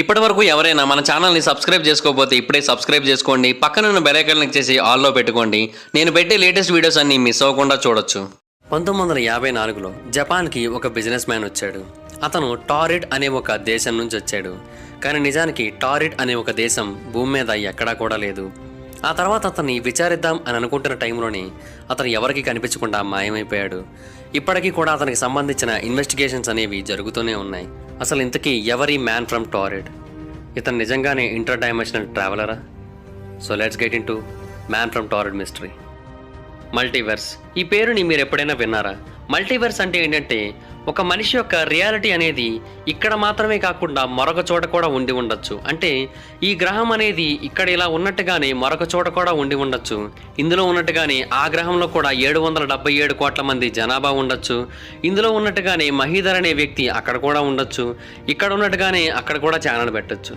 ఇప్పటి వరకు ఎవరైనా మన ఛానల్ని సబ్స్క్రైబ్ చేసుకోకపోతే ఇప్పుడే సబ్స్క్రైబ్ చేసుకోండి. పక్కనున్న బెల్ క్లిక్ చేసి ఆల్లో పెట్టుకోండి. నేను పెట్టే లేటెస్ట్ వీడియోస్ అన్ని మిస్ అవ్వకుండా చూడొచ్చు. పంతొమ్మిది వందల యాభై నాలుగులో జపాన్కి ఒక బిజినెస్ మ్యాన్ వచ్చాడు. అతను టారిడ్ అనే ఒక దేశం నుంచి వచ్చాడు. కానీ నిజానికి టారిడ్ అనే ఒక దేశం భూమి మీద ఎక్కడా కూడా లేదు. ఆ తర్వాత అతన్ని విచారిద్దాం అని అనుకుంటున్న టైంలోనే అతను ఎవరికి కనిపించకుండా మాయమైపోయాడు. ఇప్పటికీ కూడా అతనికి సంబంధించిన ఇన్వెస్టిగేషన్స్ అనేవి జరుగుతూనే ఉన్నాయి. అసలు ఇంతకీ ఎవరి మ్యాన్ ఫ్రమ్ టారెడ్ ఇతను నిజంగానే inter dimensional ట్రావెలరా so let's get into man from Taured mystery multiverse ఈ పేరుని మీరు ఎప్పుడైనా విన్నారా? మల్టీవర్స్ అంటే ఏంటంటే ఒక మనిషి యొక్క రియాలిటీ అనేది ఇక్కడ మాత్రమే కాకుండా మరొక చోట కూడా ఉండి ఉండొచ్చు. అంటే ఈ గ్రహం అనేది ఇక్కడ ఇలా ఉన్నట్టుగానే మరొక చోట కూడా ఉండి ఉండొచ్చు. ఇందులో ఉన్నట్టుగానే ఆ గ్రహంలో కూడా ఏడు వందల డెబ్బై ఏడు కోట్ల మంది జనాభా ఉండొచ్చు. ఇందులో ఉన్నట్టుగానే మహీధర్ అనే వ్యక్తి అక్కడ కూడా ఉండొచ్చు. ఇక్కడ ఉన్నట్టుగానే అక్కడ కూడా ఛానల్ పెట్టొచ్చు.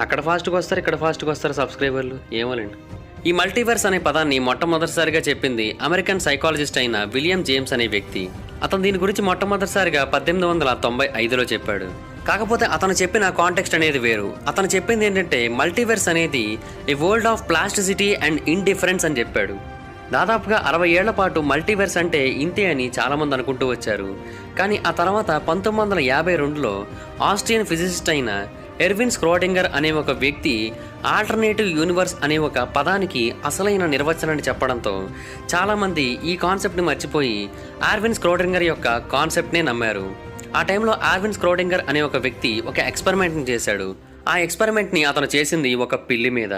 అక్కడ ఫాస్ట్గా వస్తారు ఇక్కడ ఫాస్ట్గా వస్తారు సబ్స్క్రైబర్లు. ఏమోనండి ఈ మల్టీవర్స్ అనే పదాన్ని మొట్టమొదటిసారిగా చెప్పింది అమెరికన్ సైకాలజిస్ట్ అయిన విలియం జేమ్స్ అనే వ్యక్తి. అతను దీని గురించి మొట్టమొదటిసారిగా పద్దెనిమిది వందల తొంభై ఐదులో చెప్పాడు. కాకపోతే అతను చెప్పిన కాంటెక్స్ట్ అనేది వేరు. అతను చెప్పింది ఏంటంటే మల్టీవర్స్ అనేది a world of plasticity and indifference అని చెప్పాడు. దాదాపుగా అరవై ఏళ్ళ పాటు మల్టీవర్స్ అంటే ఇంతే అని చాలామంది అనుకుంటూ వచ్చారు. కానీ ఆ తర్వాత పంతొమ్మిది వందల యాభై రెండులో ఆస్ట్రియన్ ఫిజిసిస్ట్ అయిన ఎర్విన్ స్క్రోడింగర్ అనే ఒక వ్యక్తి ఆల్టర్నేటివ్ యూనివర్స్ అనే ఒక పదానికి అసలైన నిర్వచనాన్ని చెప్పడంతో చాలామంది ఈ కాన్సెప్ట్ని మర్చిపోయి ఆర్విన్ స్క్రోడింగర్ యొక్క కాన్సెప్ట్నే నమ్మారు. ఆ టైంలో ఆర్విన్ స్క్రోడింగర్ అనే ఒక వ్యక్తి ఒక ఎక్స్పెరిమెంట్ని చేశాడు. ఆ ఎక్స్పెరిమెంట్ని అతను చేసింది ఒక పిల్లి మీద.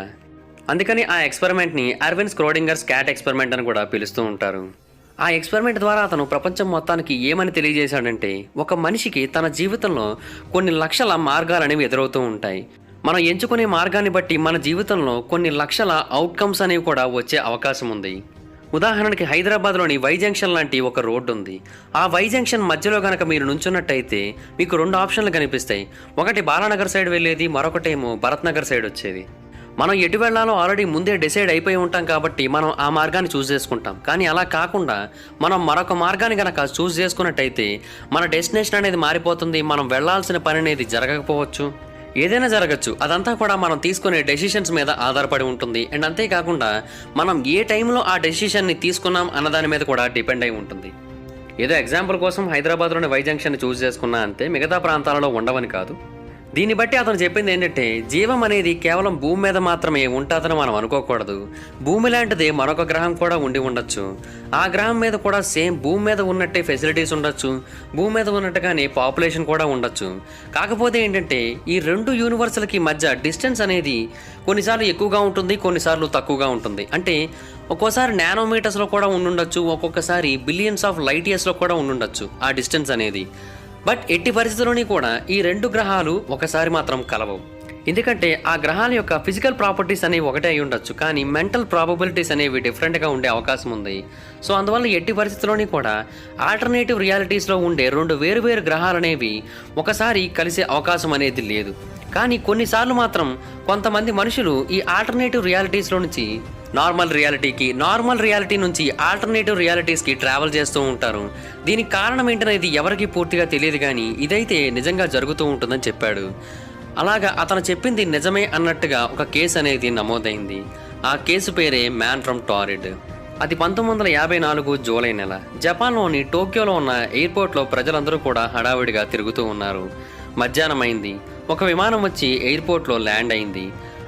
అందుకని ఆ ఎక్స్పెరిమెంట్ని అర్విన్ స్క్రోడింగర్ స్కాట్ ఎక్స్పెరిమెంట్ అని కూడా పిలుస్తూ ఉంటారు. ఆ ఎక్స్పెరిమెంట్ ద్వారా అతను ప్రపంచం మొత్తానికి ఏమని తెలియజేశాడంటే ఒక మనిషికి తన జీవితంలో కొన్ని లక్షల మార్గాలు అనేవి ఎదురవుతూ ఉంటాయి. మనం ఎంచుకునే మార్గాన్ని బట్టి మన జీవితంలో కొన్ని లక్షల అవుట్కమ్స్ అనేవి కూడా వచ్చే అవకాశం ఉంది. ఉదాహరణకి హైదరాబాద్లోని వై జంక్షన్ లాంటి ఒక రోడ్డు ఉంది. ఆ వై జంక్షన్ మధ్యలో కనుక మీరు నుంచున్నట్టయితే మీకు రెండు ఆప్షన్లు కనిపిస్తాయి. ఒకటి బాలానగర్ సైడ్ వెళ్ళేది మరొకటేమో భరత్నగర్ సైడ్ వచ్చేది. మనం ఎటు వెళ్ళాలో ఆల్రెడీ ముందే డిసైడ్ అయిపోయి ఉంటాం కాబట్టి మనం ఆ మార్గాన్ని చూస్ చేసుకుంటాం. కానీ అలా కాకుండా మనం మరొక మార్గాన్ని కనుక చూస్ చేసుకున్నట్టయితే మన డెస్టినేషన్ అనేది మారిపోతుంది మనం వెళ్ళాల్సిన పని అనేది జరగకపోవచ్చు. ఏదైనా జరగచ్చు అదంతా కూడా మనం తీసుకునే డెసిషన్స్ మీద ఆధారపడి ఉంటుంది. అండ్ అంతేకాకుండా మనం ఏ టైంలో ఆ డెసిషన్ని తీసుకున్నాం అన్నదాని మీద కూడా డిపెండ్ అయి ఉంటుంది. ఏదో ఎగ్జాంపుల్ కోసం హైదరాబాద్లోని వై జంక్షన్ చూస్ చేసుకున్నా అంతే మిగతా ప్రాంతాలలో ఉండవని కాదు. దీన్ని బట్టి అతను చెప్పింది ఏంటంటే జీవం అనేది కేవలం భూమి మీద మాత్రమే ఉంటుందని మనం అనుకోకూడదు. భూమి లాంటిది మరొక గ్రహం కూడా ఉండి ఉండొచ్చు. ఆ గ్రహం మీద కూడా సేమ్ భూమి మీద ఉన్నట్టే ఫెసిలిటీస్ ఉండొచ్చు. భూమి మీద ఉన్నట్టుగానే పాపులేషన్ కూడా ఉండొచ్చు. కాకపోతే ఏంటంటే ఈ రెండు యూనివర్సల్కి మధ్య డిస్టెన్స్ అనేది కొన్నిసార్లు ఎక్కువగా ఉంటుంది కొన్నిసార్లు తక్కువగా ఉంటుంది. అంటే ఒక్కోసారి నానోమీటర్స్లో కూడా ఉండుండొచ్చు ఒక్కొక్కసారి బిలియన్స్ ఆఫ్ లైట్ ఇయర్స్లో కూడా ఉండుండొచ్చు ఆ డిస్టెన్స్ అనేది. బట్ ఎట్టి పరిస్థితుల్లోని కూడా ఈ రెండు గ్రహాలు ఒకసారి మాత్రం కలవవు. ఎందుకంటే ఆ గ్రహాల యొక్క ఫిజికల్ ప్రాపర్టీస్ అనేవి ఒకటే అయి ఉండొచ్చు కానీ మెంటల్ ప్రాబబిలిటీస్ అనేవి డిఫరెంట్గా ఉండే అవకాశం ఉంది. సో అందువల్ల ఎట్టి పరిస్థితుల్లోని కూడా ఆల్టర్నేటివ్ రియాలిటీస్లో ఉండే రెండు వేరు వేరు గ్రహాలు అనేవి ఒకసారి కలిసే అవకాశం అనేది లేదు. కానీ కొన్నిసార్లు మాత్రం కొంతమంది మనుషులు ఈ ఆల్టర్నేటివ్ రియాలిటీస్లో నుంచి నార్మల్ రియాలిటీకి నార్మల్ రియాలిటీ నుంచి ఆల్టర్నేటివ్ రియాలిటీస్కి ట్రావెల్ చేస్తూ ఉంటారు. దీనికి కారణం ఏంటనేది ఎవరికి పూర్తిగా తెలియదు కానీ ఇదైతే నిజంగా జరుగుతూ ఉంటుందని చెప్పాడు. అలాగా అతను చెప్పింది నిజమే అన్నట్టుగా ఒక కేసు అనేది నమోదైంది. ఆ కేసు పేరే మ్యాన్ ఫ్రమ్ టారిడ్. అది పంతొమ్మిది వందల యాభై నాలుగు జూలై నెల. జపాన్లోని టోక్యోలో ఉన్న ఎయిర్పోర్ట్లో ప్రజలందరూ కూడా హడావిడిగా తిరుగుతూ ఉన్నారు. మధ్యాహ్నం అయింది ఒక విమానం వచ్చి ఎయిర్పోర్ట్లో ల్యాండ్ అయింది.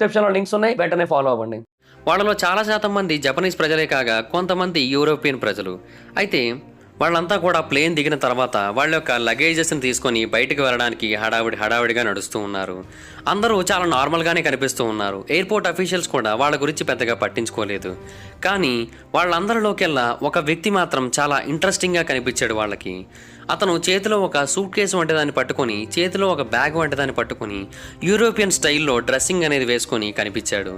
డిస్క్రిప్షన్లో లింక్స్ ఉన్నాయి. వెంటనే ఫాలో అవ్వండి. వాళ్ళలో చాలా శాతం మంది జపనీస్ ప్రజలే కాగా కొంతమంది యూరోపియన్ ప్రజలు. అయితే వాళ్ళంతా కూడా ప్లేన్ దిగిన తర్వాత వాళ్ళ యొక్క లగేజెస్ని తీసుకొని బయటకు వెళ్ళడానికి హడావిడి హడావిడిగా నడుస్తూ ఉన్నారు. అందరూ చాలా నార్మల్గానే కనిపిస్తూ ఉన్నారు. ఎయిర్పోర్ట్ అఫీషియల్స్ కూడా వాళ్ళ గురించి పెద్దగా పట్టించుకోలేదు. కానీ వాళ్ళందరిలోకెల్లా ఒక వ్యక్తి మాత్రం చాలా ఇంట్రెస్టింగ్గా కనిపించాడు వాళ్ళకి. అతను చేతిలో ఒక సూట్ కేసు వంటి దాన్ని పట్టుకొని చేతిలో ఒక బ్యాగ్ వంటి దాన్ని పట్టుకొని యూరోపియన్ స్టైల్లో డ్రెస్సింగ్ అనేది వేసుకొని కనిపించాడు.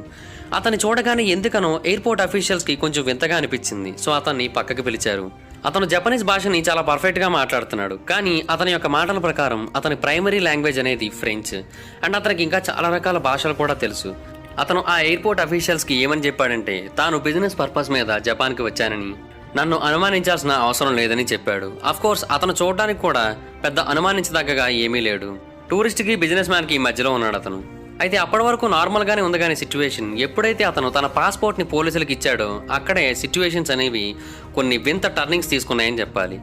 అతన్ని చూడగానే ఎందుకనో ఎయిర్పోర్ట్ అఫీషియల్స్కి కొంచెం వింతగా అనిపించింది. సో అతన్ని పక్కకి పిలిచారు. అతను జపనీస్ భాషని చాలా పర్ఫెక్ట్గా మాట్లాడుతున్నాడు. కానీ అతని యొక్క మాటల ప్రకారం అతని ప్రైమరీ లాంగ్వేజ్ అనేది ఫ్రెంచ్. అండ్ అతనికి ఇంకా చాలా రకాల భాషలు కూడా తెలుసు. అతను ఆ ఎయిర్పోర్ట్ అఫీషియల్స్కి ఏమని చెప్పాడంటే తాను బిజినెస్ పర్పస్ మీద జపాన్కి వచ్చానని. నన్ను అనుమానించాల్సిన అవసరం లేదని చెప్పాడు. కోర్స్ అతను చూడడానికి కూడా పెద్ద అనుమానించదగ్గగా ఏమీ లేడు. టూరిస్ట్కి బిజినెస్ మ్యాన్కి మధ్యలో ఉన్నాడు అతను. అయితే అప్పటి వరకు నార్మల్గానే ఉంది కానీ సిచ్యువేషన్ ఎప్పుడైతే అతను తన పాస్పోర్ట్ని పోలీసులకు ఇచ్చాడో అక్కడే సిచ్యువేషన్స్ అనేవి కొన్ని వింత టర్నింగ్స్ తీసుకున్నాయని చెప్పాలి.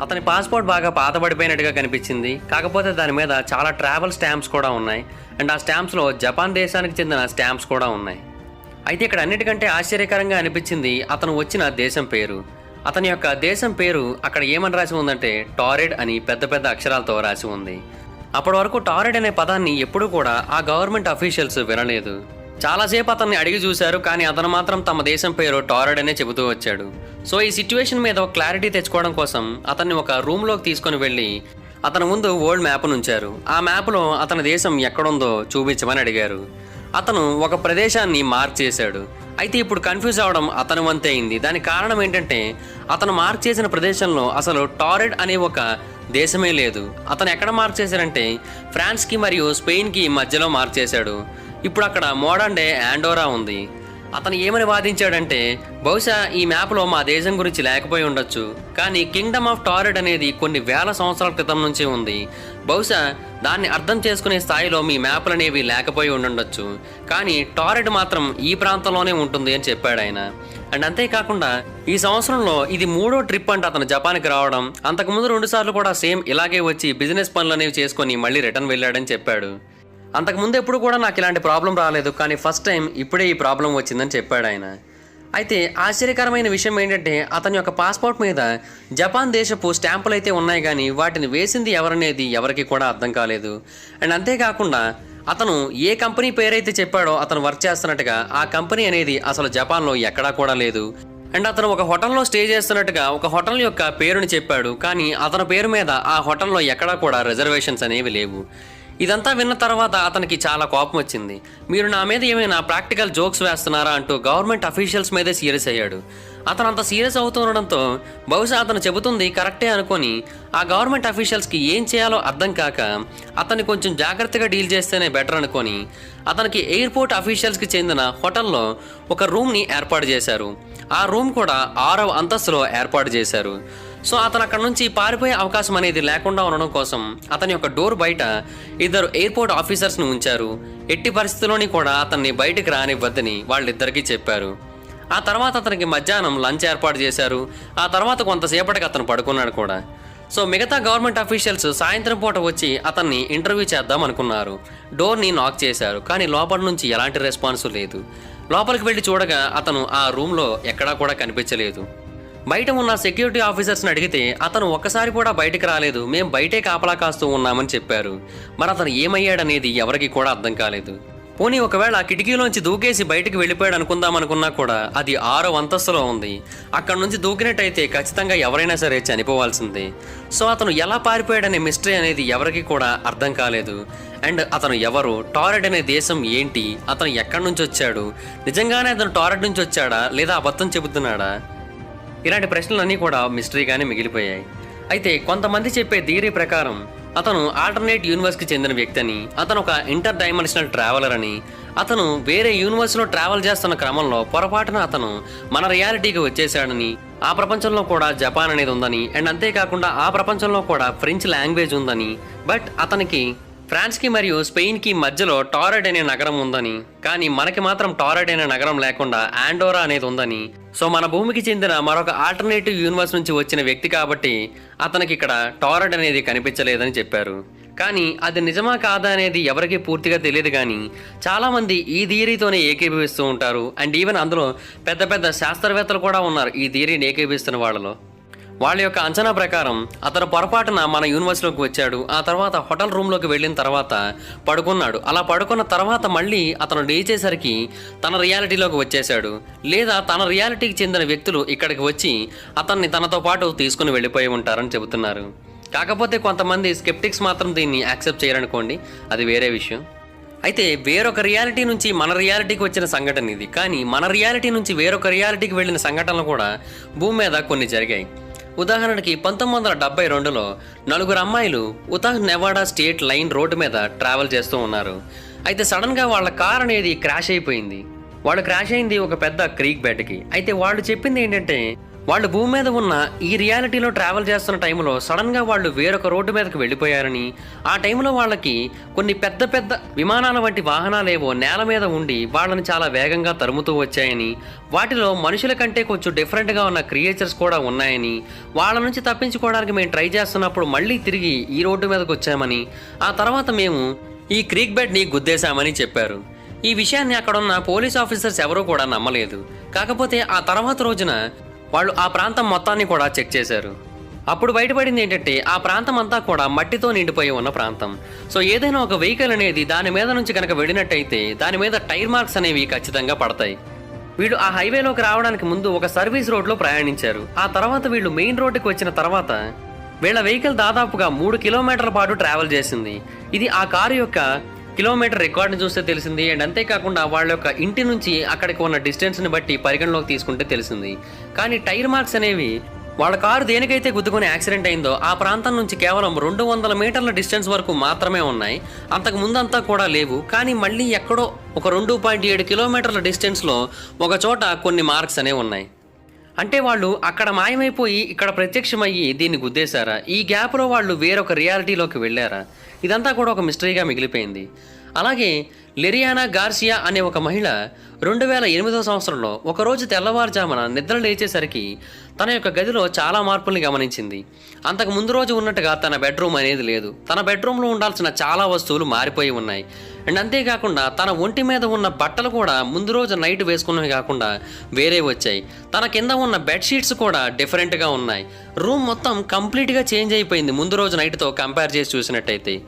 అతని పాస్పోర్ట్ బాగా పాతబడిపోయినట్టుగా కనిపించింది. కాకపోతే దాని మీద చాలా ట్రావెల్ స్టాంప్స్ కూడా ఉన్నాయి. అండ్ ఆ స్టాంప్స్లో జపాన్ దేశానికి చెందిన స్టాంప్స్ కూడా ఉన్నాయి. అయితే ఇక్కడ అన్నిటికంటే ఆశ్చర్యకరంగా అనిపించింది అతను వచ్చిన దేశం పేరు. అతని యొక్క దేశం పేరు అక్కడ ఏమని రాసి ఉందంటే టారెడ్ అని పెద్ద పెద్ద అక్షరాలతో రాసి ఉంది. అప్పటి వరకు టారెడ్ అనే పదాన్ని ఎప్పుడూ కూడా ఆ గవర్నమెంట్ అఫీషియల్స్ వినలేదు. చాలాసేపు అతన్ని అడిగి చూశారు కానీ అతను మాత్రం తమ దేశం పేరు టారెడ్ అనే చెబుతూ వచ్చాడు. సో ఈ సిచ్యువేషన్ మీద ఒక క్లారిటీ తెచ్చుకోవడం కోసం అతన్ని ఒక రూమ్లోకి తీసుకొని వెళ్ళి అతని ముందు వరల్డ్ మ్యాప్ ఉంచారు ఆ మ్యాప్లో అతని దేశం ఎక్కడుందో చూపించమని అడిగారు. అతను ఒక ప్రదేశాన్ని మార్క్ చేశాడు. అయితే ఇప్పుడు కన్ఫ్యూజ్ అవడం అతను వంతే అయింది దానికి కారణం ఏంటంటే అతను మార్క్ చేసిన ప్రదేశంలో అసలు టారెడ్ అనే ఒక దేశమే లేదు. అతను ఎక్కడ మార్చేశాడంటే ఫ్రాన్స్కి మరియు స్పెయిన్కి మధ్యలో మార్చేశాడు ఇప్పుడు అక్కడ మోడర్న్ డే యాండోరా ఉంది. అతను ఏమని వాదించాడంటే బహుశా ఈ మ్యాప్లో మా దేశం గురించి లేకపోయి ఉండొచ్చు. కానీ కింగ్డమ్ ఆఫ్ టారెడ్ అనేది కొన్ని వేల సంవత్సరాల క్రితం నుంచి ఉంది. బహుశా దాన్ని అర్థం చేసుకునే స్థాయిలో మీ మ్యాప్లు అనేవి లేకపోయి ఉండుండొచ్చు కానీ టారెడ్ మాత్రం ఈ ప్రాంతంలోనే ఉంటుంది అని చెప్పాడు ఆయన. అండ్ అంతేకాకుండా ఈ సంవత్సరంలో ఇది మూడో ట్రిప్ అంట అతను జపాన్కి రావడం. అంతకుముందు రెండు సార్లు కూడా సేమ్ ఇలాగే వచ్చి బిజినెస్ పనులు అనేవి చేసుకొని మళ్ళీ రిటర్న్ వెళ్ళాడని చెప్పాడు. అంతకుముందు ఎప్పుడు కూడా నాకు ఇలాంటి ప్రాబ్లం రాలేదు కానీ ఫస్ట్ టైం ఇప్పుడే ఈ ప్రాబ్లం వచ్చిందని చెప్పాడు ఆయన. అయితే ఆశ్చర్యకరమైన విషయం ఏంటంటే అతని యొక్క పాస్పోర్ట్ మీద జపాన్ దేశపు స్టాంపులు అయితే ఉన్నాయి కానీ వాటిని వేసింది ఎవరనేది ఎవరికి కూడా అర్థం కాలేదు. అండ్ అంతేకాకుండా అతను ఏ కంపెనీ పేరైతే చెప్పాడో అతను వర్క్ చేస్తున్నట్టుగా ఆ కంపెనీ అనేది అసలు జపాన్లో ఎక్కడా కూడా లేదు. అండ్ అతను ఒక హోటల్లో స్టే చేస్తున్నట్టుగా ఒక హోటల్ యొక్క పేరుని చెప్పాడు. కానీ అతని పేరు మీద ఆ హోటల్లో ఎక్కడా కూడా రిజర్వేషన్స్ అనేవి లేవు. ఇదంతా విన్న తర్వాత అతనికి చాలా కోపం వచ్చింది. మీరు నా మీద ఏమైనా ప్రాక్టికల్ జోక్స్ వేస్తున్నారా అంటూ గవర్నమెంట్ అఫీషియల్స్ మీదే సీరియస్ అయ్యాడు. అతను అంత సీరియస్ అవుతుండడంతో బహుశా అతను చెబుతుంది కరెక్టే అనుకొని ఆ గవర్నమెంట్ అఫీషియల్స్కి ఏం చేయాలో అర్థం కాక అతన్ని కొంచెం జాగ్రత్తగా డీల్ చేస్తేనే బెటర్ అనుకొని అతనికి ఎయిర్పోర్ట్ అఫీషియల్స్కి చెందిన హోటల్లో ఒక రూమ్ని ఏర్పాటు చేశారు. ఆ రూమ్ కూడా ఆరవ అంతస్తులో ఏర్పాటు చేశారు. సో అతను అక్కడ నుంచి పారిపోయే అవకాశం అనేది లేకుండా ఉండడం కోసం అతని యొక్క డోర్ బయట ఇద్దరు ఎయిర్పోర్ట్ ఆఫీసర్స్ని ఉంచారు. ఎట్టి పరిస్థితుల్లోని కూడా అతన్ని బయటకు రానివ్వద్దని వాళ్ళిద్దరికీ చెప్పారు. ఆ తర్వాత అతనికి మధ్యాహ్నం లంచ్ ఏర్పాటు చేశారు. ఆ తర్వాత కొంతసేపటికి అతను పడుకున్నాడు కూడా. సో మిగతా గవర్నమెంట్ అఫీషియల్స్ సాయంత్రం పూట వచ్చి అతన్ని ఇంటర్వ్యూ చేద్దాం అనుకున్నారు. డోర్ని నాక్ చేశారు. కానీ లోపల నుంచి ఎలాంటి రెస్పాన్స్ లేదు. లోపలికి వెళ్ళి చూడగా అతను ఆ రూమ్లో ఎక్కడా కూడా కనిపించలేదు. బయట ఉన్న సెక్యూరిటీ ఆఫీసర్స్ని అడిగితే అతను ఒక్కసారి కూడా బయటకు రాలేదు. మేము బయటే కాపలా కాస్తూ ఉన్నామని చెప్పారు. మరి అతను ఏమయ్యాడనేది ఎవరికి కూడా అర్థం కాలేదు. పోనీ ఒకవేళ కిటికీలోంచి దూకేసి బయటకు వెళ్ళిపోయాడు అనుకుందాం అనుకున్నా కూడా అది ఆరో అంతస్తులో ఉంది. అక్కడ నుంచి దూకినట్టయితే ఖచ్చితంగా ఎవరైనా సరే చనిపోవాల్సిందే. సో అతను ఎలా పారిపోయాడనే మిస్టరీ అనేది ఎవరికి కూడా అర్థం కాలేదు. అండ్ అతను ఎవరు? టారెడ్ అనే దేశం ఏంటి? అతను ఎక్కడి నుంచి వచ్చాడు? నిజంగానే అతను టారెడ్ నుంచి వచ్చాడా? లేదా అబద్ధం చెబుతున్నాడా? ఇలాంటి ప్రశ్నలన్నీ కూడా మిస్టరీగానే మిగిలిపోయాయి. అయితే కొంతమంది చెప్పే థియరీ ప్రకారం అతను ఆల్టర్నేట్ యూనివర్స్కి చెందిన వ్యక్తి అని అతను ఒక ఇంటర్ డైమెన్షనల్ ట్రావెలర్ అని అతను వేరే యూనివర్స్లో ట్రావెల్ చేస్తున్న క్రమంలో పొరపాటున అతను మన రియాలిటీకి వచ్చేసాడని ఆ ప్రపంచంలో కూడా జపాన్ అనేది ఉందని అండ్ అంతేకాకుండా ఆ ప్రపంచంలో కూడా ఫ్రెంచ్ లాంగ్వేజ్ ఉందని బట్ అతనికి ఫ్రాన్స్కి మరియు స్పెయిన్కి మధ్యలో టారెడ్ అనే నగరం ఉందని కానీ మనకి మాత్రం టారెడ్ అనే నగరం లేకుండా ఆండోరా అనేది ఉందని. సో మన భూమికి చెందిన మరొక ఆల్టర్నేటివ్ యూనివర్స్ నుంచి వచ్చిన వ్యక్తి కాబట్టి అతనికి ఇక్కడ టారెడ్ అనేది కనిపించలేదని చెప్పారు. కానీ అది నిజమా కాదా అనేది ఎవరికీ పూర్తిగా తెలియదు కానీ చాలామంది ఈ థియరీతోనే ఏకీభవిస్తూ ఉంటారు. అండ్ ఈవెన్ అందులో పెద్ద పెద్ద శాస్త్రవేత్తలు కూడా ఉన్నారు ఈ థియరీని ఏకీభవిస్తున్న వాళ్ళలో. వాళ్ళ యొక్క అంచనా ప్రకారం అతను పొరపాటున మన యూనివర్సిటీలోకి వచ్చాడు. ఆ తర్వాత హోటల్ రూమ్లోకి వెళ్ళిన తర్వాత పడుకున్నాడు. అలా పడుకున్న తర్వాత మళ్ళీ అతను లేచేసరికి తన రియాలిటీలోకి వచ్చేశాడు. లేదా తన రియాలిటీకి చెందిన వ్యక్తులు ఇక్కడికి వచ్చి అతన్ని తనతో పాటు తీసుకుని వెళ్ళిపోయి ఉంటారని చెబుతున్నారు. కాకపోతే కొంతమంది స్కెప్టిక్స్ మాత్రం దీన్ని యాక్సెప్ట్ చేయరనుకోండి. అది వేరే విషయం. అయితే వేరొక రియాలిటీ నుంచి మన రియాలిటీకి వచ్చిన సంఘటన ఇది. కానీ మన రియాలిటీ నుంచి వేరొక రియాలిటీకి వెళ్ళిన సంఘటనలు కూడా భూమి మీద కొన్ని జరిగాయి. ఉదాహరణకి పంతొమ్మిది వందల డెబ్బై రెండులో నలుగురు అమ్మాయిలు Utah Nevada state line road మీద ట్రావెల్ చేస్తూ ఉన్నారు. అయితే సడన్గా వాళ్ళ కార్ అనేది క్రాష్ అయిపోయింది. వాళ్ళు క్రాష్ అయింది ఒక పెద్ద క్రీక్ బెడ్కి అయితే వాళ్ళు చెప్పింది ఏంటంటే వాళ్ళు భూమి మీద ఉన్న ఈ రియాలిటీలో ట్రావెల్ చేస్తున్న టైంలో సడన్గా వాళ్ళు వేరొక రోడ్డు మీదకి వెళ్ళిపోయారని ఆ టైంలో వాళ్ళకి కొన్ని పెద్ద పెద్ద విమానాల వంటి వాహనాలేవో నేల మీద ఉండి వాళ్ళని చాలా వేగంగా తరుముతూ వచ్చాయని వాటిలో మనుషుల కంటే కొంచెం డిఫరెంట్గా ఉన్న క్రియేచర్స్ కూడా ఉన్నాయని వాళ్ళ నుంచి తప్పించుకోవడానికి మేము ట్రై చేస్తున్నప్పుడు మళ్ళీ తిరిగి ఈ రోడ్డు మీదకి వచ్చామని ఆ తర్వాత మేము ఈ క్రీక్ బెడ్ని గుద్దేశామని చెప్పారు. ఈ విషయాన్ని అక్కడున్న పోలీస్ ఆఫీసర్స్ ఎవరూ కూడా నమ్మలేదు. కాకపోతే ఆ తర్వాత రోజున వాళ్ళు ఆ ప్రాంతం మొత్తాన్ని కూడా చెక్ చేశారు. అప్పుడు బయటపడింది ఏంటంటే ఆ ప్రాంతం అంతా కూడా మట్టితో నిండిపోయి ఉన్న ప్రాంతం. సో ఏదైనా ఒక వెహికల్ అనేది దాని మీద నుంచి కనుక వెళ్ళినట్టయితే దాని మీద టైర్ మార్క్స్ అనేవి ఖచ్చితంగా పడతాయి. వీళ్ళు ఆ హైవేలోకి రావడానికి ముందు ఒక సర్వీస్ రోడ్లో ప్రయాణించారు. ఆ తర్వాత వీళ్ళు మెయిన్ రోడ్డుకి వచ్చిన తర్వాత వీళ్ళ వెహికల్ దాదాపుగా మూడు కిలోమీటర్ల పాటు ట్రావెల్ చేసింది. ఇది ఆ కారు యొక్క కిలోమీటర్ రికార్డ్ని చూస్తే తెలిసింది. అండ్ అంతేకాకుండా వాళ్ళ యొక్క ఇంటి నుంచి అక్కడికి ఉన్న డిస్టెన్స్ని బట్టి పరిగణలోకి తీసుకుంటే తెలిసింది. కానీ టైర్ మార్క్స్ అనేవి వాళ్ళ కారు దేనికైతే గుద్దుకొని యాక్సిడెంట్ అయిందో ఆ ప్రాంతం నుంచి కేవలం రెండు వందల మీటర్ల డిస్టెన్స్ వరకు మాత్రమే ఉన్నాయి. అంతకు ముందంతా కూడా లేవు. కానీ మళ్ళీ ఎక్కడో ఒక రెండు పాయింట్ ఏడు కిలోమీటర్ల డిస్టెన్స్లో ఒక చోట కొన్ని మార్క్స్ అనేవి ఉన్నాయి. అంటే వాళ్ళు అక్కడ మాయమైపోయి ఇక్కడ ప్రత్యక్షమయ్యి దీన్ని గుద్దేశారా? ఈ గ్యాప్లో వాళ్ళు వేరొక రియాలిటీలోకి వెళ్ళారా? ఇదంతా కూడా ఒక మిస్టరీగా మిగిలిపోయింది. అలాగే లెరియానా గార్సియా అనే ఒక మహిళ రెండు వేల ఎనిమిదో సంవత్సరంలో ఒకరోజు తెల్లవారుజామున నిద్ర లేచేసరికి తన యొక్క గదిలో చాలా మార్పుల్ని గమనించింది. అంతకు ముందు రోజు ఉన్నట్టుగా తన బెడ్రూమ్ అనేది లేదు. తన బెడ్రూమ్లో ఉండాల్సిన చాలా వస్తువులు మారిపోయి ఉన్నాయి. అండ్ అంతేకాకుండా తన ఒంటి మీద ఉన్న బట్టలు కూడా ముందు రోజు నైట్ వేసుకున్నవి కాకుండా వేరే వచ్చాయి. తన కింద ఉన్న బెడ్షీట్స్ కూడా డిఫరెంట్గా ఉన్నాయి. రూమ్ మొత్తం కంప్లీట్గా చేంజ్ అయిపోయింది ముందు రోజు నైట్తో కంపేర్ చేసి చూసినట్టయితే.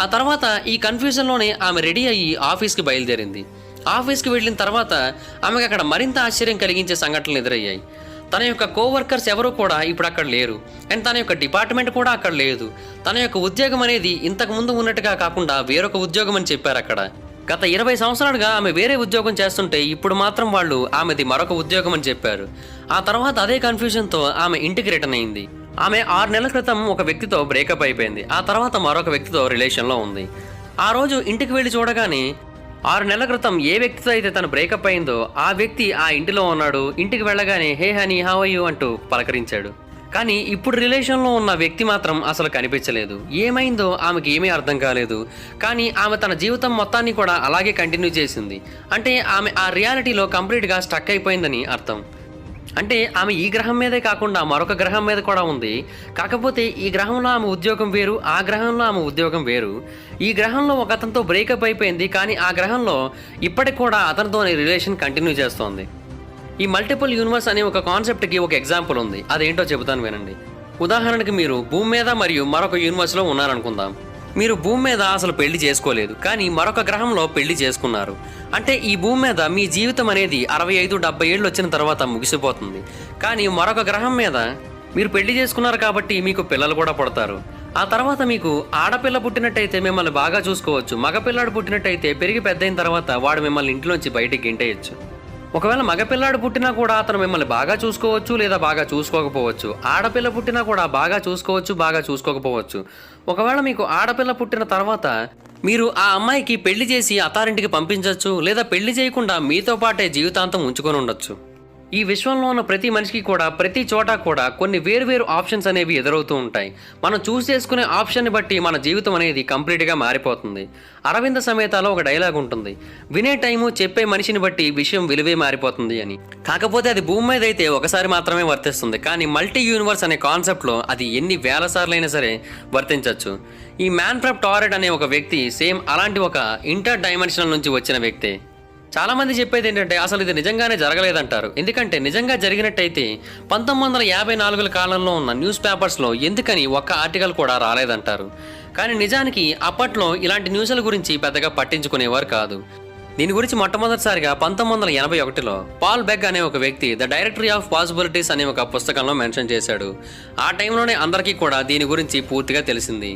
ఆ తర్వాత ఈ కన్ఫ్యూజన్లోనే ఆమె రెడీ అయ్యి ఆఫీస్కి బయలుదేరింది. ఆఫీస్కి వెళ్ళిన తర్వాత ఆమెకు అక్కడ మరింత ఆశ్చర్యం కలిగించే సంఘటనలు ఎదురయ్యాయి. తన యొక్క కోవర్కర్స్ ఎవరు కూడా ఇప్పుడు అక్కడ లేరు. అండ్ తన యొక్క డిపార్ట్మెంట్ కూడా అక్కడ లేదు. తన యొక్క ఉద్యోగం అనేది ఇంతకు ముందు ఉన్నట్టుగా కాకుండా వేరొక ఉద్యోగం అని చెప్పారు అక్కడ. గత ఇరవై సంవత్సరాలుగా ఆమె వేరే ఉద్యోగం చేస్తుంటే ఇప్పుడు మాత్రం వాళ్ళు ఆమెది మరొక ఉద్యోగం అని చెప్పారు. ఆ తర్వాత అదే కన్ఫ్యూజన్తో ఆమె ఇంటికి రిటర్న్ అయింది. ఆమె ఆరు నెలల క్రితం ఒక వ్యక్తితో బ్రేకప్ అయిపోయింది. ఆ తర్వాత మరొక వ్యక్తితో రిలేషన్లో ఉంది. ఆ రోజు ఇంటికి వెళ్ళి చూడగానే ఆరు నెలల క్రితం ఏ వ్యక్తితో అయితే తను బ్రేకప్ అయిందో ఆ వ్యక్తి ఆ ఇంటిలో ఉన్నాడు ఇంటికి వెళ్ళగానే హే హనీ హౌ అంటూ పలకరించాడు. కానీ ఇప్పుడు రిలేషన్లో ఉన్న వ్యక్తి మాత్రం అసలు కనిపించలేదు. ఏమైందో ఆమెకి ఏమీ అర్థం కాలేదు. కానీ ఆమె తన జీవితం మొత్తాన్ని కూడా అలాగే కంటిన్యూ చేసింది. అంటే ఆమె ఆ రియాలిటీలో కంప్లీట్గా స్టక్ అయిపోయిందని అర్థం. అంటే ఆమె ఈ గ్రహం మీదే కాకుండా మరొక గ్రహం మీద కూడా ఉంది. కాకపోతే ఈ గ్రహంలో ఆమె ఉద్యోగం వేరు ఆ గ్రహంలో ఆమె ఉద్యోగం వేరు. ఈ గ్రహంలో ఒక అతనితో బ్రేకప్ అయిపోయింది కానీ ఆ గ్రహంలో ఇప్పటికి కూడా అతనితోని రిలేషన్ కంటిన్యూ చేస్తోంది. ఈ మల్టిపుల్ యూనివర్స్ అనే ఒక కాన్సెప్ట్కి ఒక ఎగ్జాంపుల్ ఉంది. అదేంటో చెబుతాను వినండి. ఉదాహరణకి మీరు భూమి మీద మరియు మరొక యూనివర్స్లో ఉన్నారనుకుందాం. మీరు భూమి మీద అసలు పెళ్ళి చేసుకోలేదు కానీ మరొక గ్రహంలో పెళ్ళి చేసుకున్నారు. అంటే ఈ భూమి మీద మీ జీవితం అనేది అరవై ఐదు డెబ్బై ఏళ్ళు వచ్చిన తర్వాత ముగిసిపోతుంది. కానీ మరొక గ్రహం మీద మీరు పెళ్ళి చేసుకున్నారు కాబట్టి మీకు పిల్లలు కూడా పుడతారు. ఆ తర్వాత మీకు ఆడపిల్ల పుట్టినట్టయితే మిమ్మల్ని బాగా చూసుకోవచ్చు. మగపిల్లాడు పుట్టినట్టయితే పెరిగి పెద్దయిన తర్వాత వాడు మిమ్మల్ని ఇంట్లోంచి బయటికి గింటేయచ్చు. ఒకవేళ మగపిల్లాడు పుట్టినా కూడా అతను మిమ్మల్ని బాగా చూసుకోవచ్చు లేదా బాగా చూసుకోకపోవచ్చు. ఆడపిల్ల పుట్టినా కూడా బాగా చూసుకోవచ్చు బాగా చూసుకోకపోవచ్చు. ఒకవేళ మీకు ఆడపిల్ల పుట్టిన తర్వాత మీరు ఆ అమ్మాయికి పెళ్ళి చేసి అతారింటికి పంపించవచ్చు లేదా పెళ్ళి చేయకుండా మీతో పాటే జీవితాంతం ఉంచుకొని ఉండొచ్చు. ఈ విశ్వంలో ఉన్న ప్రతి మనిషికి కూడా ప్రతి చోట కూడా కొన్ని వేరువేరు ఆప్షన్స్ అనేవి ఎదురవుతూ ఉంటాయి. మనం చూస్ చేసుకునే ఆప్షన్ని బట్టి మన జీవితం అనేది కంప్లీట్గా మారిపోతుంది. అరవింద సమేతాలో ఒక డైలాగ్ ఉంటుంది. వినే టైము చెప్పే మనిషిని బట్టి విషయం విలువే మారిపోతుంది అని. కాకపోతే అది భూమి మీద అయితే ఒకసారి మాత్రమే వర్తిస్తుంది. కానీ మల్టీ యూనివర్స్ అనే కాన్సెప్ట్లో అది ఎన్ని వేల సార్లైనా సరే వర్తించవచ్చు ఈ మ్యాన్ టారెట్ అనే ఒక వ్యక్తి సేమ్ అలాంటి ఒక ఇంటర్ డైమెన్షనల్ నుంచి వచ్చిన వ్యక్తే. చాలా మంది చెప్పేది ఏంటంటే అసలు ఇది నిజంగానే జరగలేదంటారు. ఎందుకంటే నిజంగా జరిగినట్టయితే పంతొమ్మిది వందల యాభై నాలుగుల కాలంలో ఉన్న న్యూస్ పేపర్స్లో ఎందుకని ఒక్క ఆర్టికల్ కూడా రాలేదంటారు. కానీ నిజానికి అప్పట్లో ఇలాంటి న్యూస్ల గురించి పెద్దగా పట్టించుకునేవారు కాదు. దీని గురించి మొట్టమొదటిసారిగా పంతొమ్మిది వందల ఎనభై ఒకటిలో పాల్ బెగ్ అనే ఒక వ్యక్తి ద డైరెక్టరీ ఆఫ్ పాసిబిలిటీస్ అనే ఒక పుస్తకంలో మెన్షన్ చేశాడు. ఆ టైంలోనే అందరికీ కూడా దీని గురించి పూర్తిగా తెలిసింది.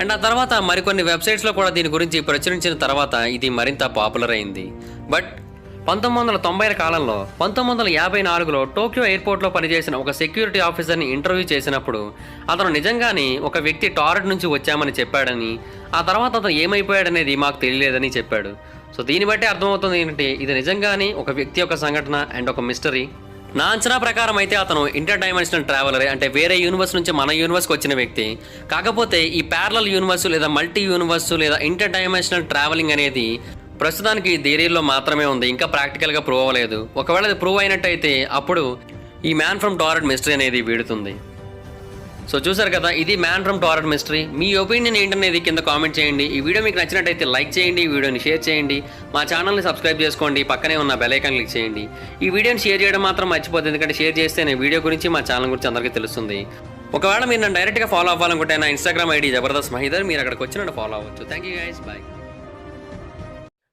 అండ్ ఆ తర్వాత మరికొన్ని వెబ్సైట్స్లో కూడా దీని గురించి ప్రచురించిన తర్వాత ఇది మరింత పాపులర్ అయింది. బట్ పంతొమ్మిది వందల తొంభైల కాలంలో పంతొమ్మిది వందల యాభై నాలుగులో టోక్యో ఎయిర్పోర్ట్లో పనిచేసిన ఒక సెక్యూరిటీ ఆఫీసర్ని ఇంటర్వ్యూ చేసినప్పుడు అతను నిజంగానే ఒక వ్యక్తి టారెట్ నుంచి వచ్చామని చెప్పాడని ఆ తర్వాత అతను ఏమైపోయాడనేది మాకు తెలియలేదని చెప్పాడు. సో దీన్ని బట్టి అర్థమవుతుంది ఏంటంటే ఇది నిజంగానే ఒక వ్యక్తి యొక్క సంఘటన అండ్ ఒక మిస్టరీ. నా అంచనా ప్రకారం అయితే అతను ఇంటర్ డైమెన్షనల్ ట్రావెలరే అంటే వేరే యూనివర్స్ నుంచి మన యూనివర్స్కి వచ్చిన వ్యక్తి. కాకపోతే ఈ ప్యారలల్ యూనివర్స్ లేదా మల్టీ యూనివర్స్ లేదా ఇంటర్ డైమెన్షనల్ ట్రావెలింగ్ అనేది ప్రస్తుతానికి థియరీలో మాత్రమే ఉంది. ఇంకా ప్రాక్టికల్గా ప్రూవ్ అవ్వలేదు. ఒకవేళ అది ప్రూవ్ అయినట్టయితే అప్పుడు ఈ మ్యాన్ ఫ్రమ్ టారెడ్ మిస్టరీ అనేది వీడుతుంది. సో చూసారు కదా ఇది మ్యాన్ ఫ్రమ్ టారెట్ మిస్టరీ మీ ఒపీనియన్ ఏంటనేది కింద కామెంట్ చేయండి. ఈ వీడియో మీకు నచ్చినట్టయితే లైక్ చేయండి ఈ వీడియోని షేర్ చేయండి. మా ఛానల్ని సబ్స్క్రైబ్ చేసుకోండి పక్కనే ఉన్న బెలైకాన్ క్లిక్ చేయండి. ఈ వీడియోని షేర్ చేయడం మాత్రం మర్చిపోతుంది ఎందుకంటే షేర్ చేస్తే నేను వీడియో గురించి మా ఛానల్ గురించి అందరికీ తెలుస్తుంది. ఒకవేళ మీరు నన్ను డైరెక్ట్గా ఫాలో అవ్వాలనుకుంటే నా ఇన్స్టాగ్రామ్ ఐడి జబర్దస్త్ మహిదర్. మీరు అక్కడికి వచ్చి నన్ను ఫాలో అవ్వచ్చు. Thank you guys bye